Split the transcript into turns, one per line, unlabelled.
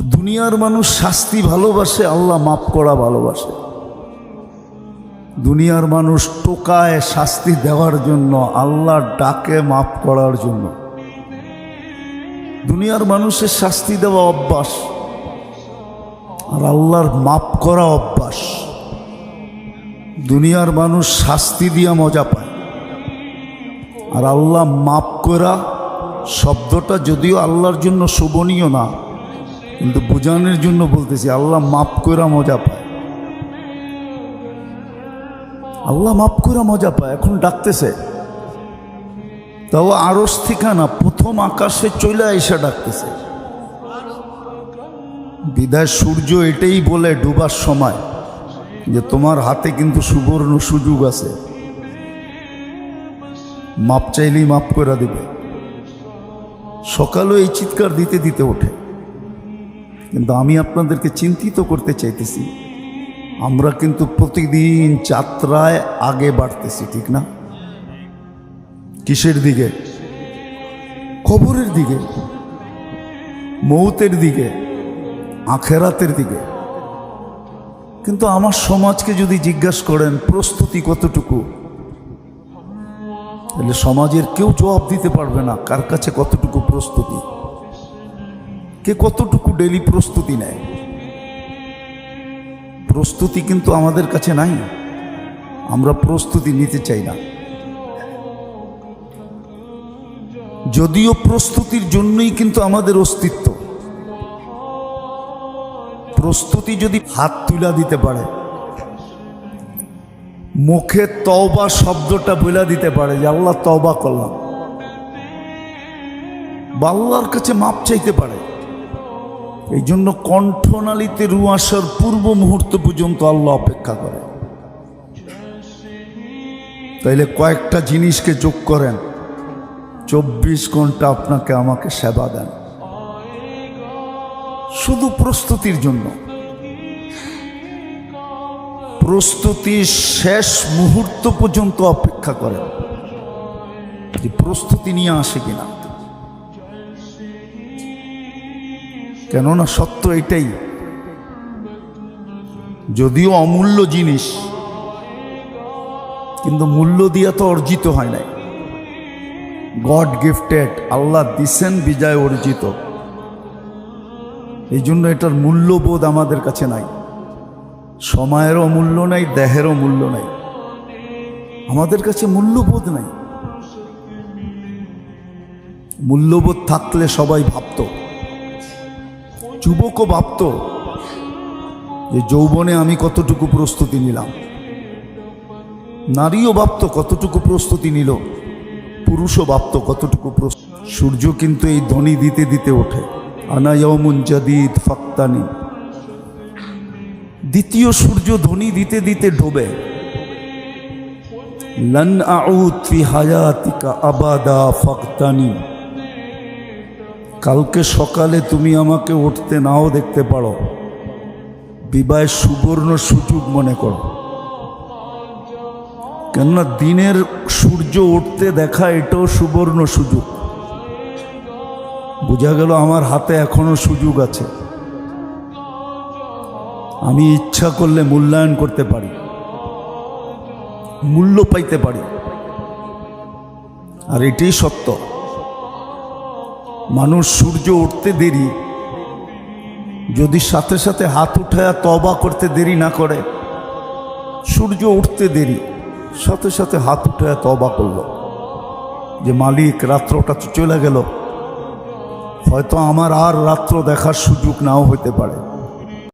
দুনিয়ার মানুষ শাস্তি ভালোবাসে, আল্লাহ মাফ করা ভালোবাসে। দুনিয়ার মানুষ টোকায় শাস্তি দেওয়ার জন্য আল্লাহ ডাকে মাফ করার জন্য। দুনিয়ার মানুষের শাস্তি দেওয়া অভ্যাস আর আল্লাহর মাফ করা অভ্যাস। দুনিয়ার মানুষ শাস্তি দিয়া মজা পায়। আর আল্লাহ মাফ করা শব্দটা যদিও আল্লাহর জন্য শোভনীয় না কিন্তু বোঝানোর জন্য বলতেছি, আল্লাহ মাফ করা মজা পায়। আল্লাহ মাফ করা মজা পায়, এখন ডাকতেছে। তাও আরস ঠিকানা প্রথম আকাশে চলে এসে ডাকতেছে। বিদায় সূর্য এটাই বলে ডুবার সময়, যে তোমার হাতে কিন্তু সুবর্ণ সুযোগ আছে। মাপ চাইলেই মাপ করে দেবে। সকালেও এই চিৎকার দিতে দিতে ওঠে। কিন্তু আমি আপনাদেরকে চিন্তিত করতে চাইতেছি। আমরা কিন্তু প্রতিদিন যাত্রায় আগে বাড়তেছি, ঠিক না? কিসের দিকে? খবরের দিকে? মৌতের দিকে? আখেরাতের দিকে? কিন্তু আমার সমাজকে যদি জিজ্ঞাসা করেন, প্রস্তুতি কতটুকু? তাহলে সমাজের কেউ জবাব দিতে পারবে না, কার কাছে কতটুকু প্রস্তুতি? কে কতটুকু ডেলি প্রস্তুতি নেয়? প্রস্তুতি কিন্তু আমাদের কাছে নাই। আমরা প্রস্তুতি নিতে চাই না। যদিও প্রস্তুতির জন্যই কিন্তু আমাদের অস্তিত্ব। প্রস্তুতি যদি হাত তুলা দিতে পারে, মুখে তওবা শব্দটা বলে দিতে পারে যে আল্লাহ তওবা করলাম। বা আল্লাহর কাছে মাপ চাইতে পারে। এই জন্য কণ্ঠনালীতে রু আসার পূর্ব মুহূর্ত পর্যন্ত আল্লাহ অপেক্ষা করে। তাইলে কয়েকটা জিনিসকে যোগ করেন। চব্বিশ ঘণ্টা আপনাকে আমাকে সেবা দেন। শুধু প্রস্তুতির জন্য। প্রস্তুতি শেষ মুহূর্ত পর্যন্ত অপেক্ষা করেন। প্রস্তুতি নিয়ে আসে কিনা। কেননা সত্য এটাই। যদিও অমূল্য জিনিস, কিন্তু মূল্য দিয়া তো অর্জিত হয় নাই। গড গিফটেড, আল্লাহ দিছেন বিজয় অর্জিত। এই জন্য এটার মূল্যবোধ আমাদের কাছে নাই। সময়েরও মূল্য নাই, দেহেরও মূল্য নাই। আমাদের কাছে মূল্যবোধ নাই। মূল্যবোধ থাকলে সবাই ভাবত। যুবকও ভাবত যে যৌবনে আমি কতটুকু প্রস্তুতি নিলাম। নারীও ভাবত কতটুকু প্রস্তুতি নিল। পুরুষও ভাবত কতটুকু প্রস্তুতি সূর্য কিন্তু এই ধ্বনি দিতে দিতে ওঠে। আনা ইয়মুন জাদিদ ফাক্তানি। দ্বিতীয় সূর্য ধ্বনি দিতে দিতে ডোবে। লন আউদ ফি হায়াতিকা আবাদা ফাক্তানি। কালকে সকালে তুমি আমাকে উঠতে নাও দেখতে পারো। বিবাহের সুবর্ণ সুযোগ মনে করো। কেননা দিনের সূর্য উঠতে দেখা এটাও সুবর্ণ সুযোগ। বোঝা গেল আমার হাতে এখনও সুযোগ আছে। আমি ইচ্ছা করলে মূল্যায়ন করতে পারি। মূল্য পাইতে পারি। আর এটাই সত্য। মানুষ সূর্য উঠতে দেরি। যদি সাথে সাথে হাত উঠায়া তবা করতে দেরি না করে, সূর্য উঠতে দেরি, সাথে সাথে হাত উঠায়া তবা করল। যে মালিক, রাত্রটা চলে গেল। হয়তো আমার আর রাত্র দেখার সুযোগ নাও হইতে পারে।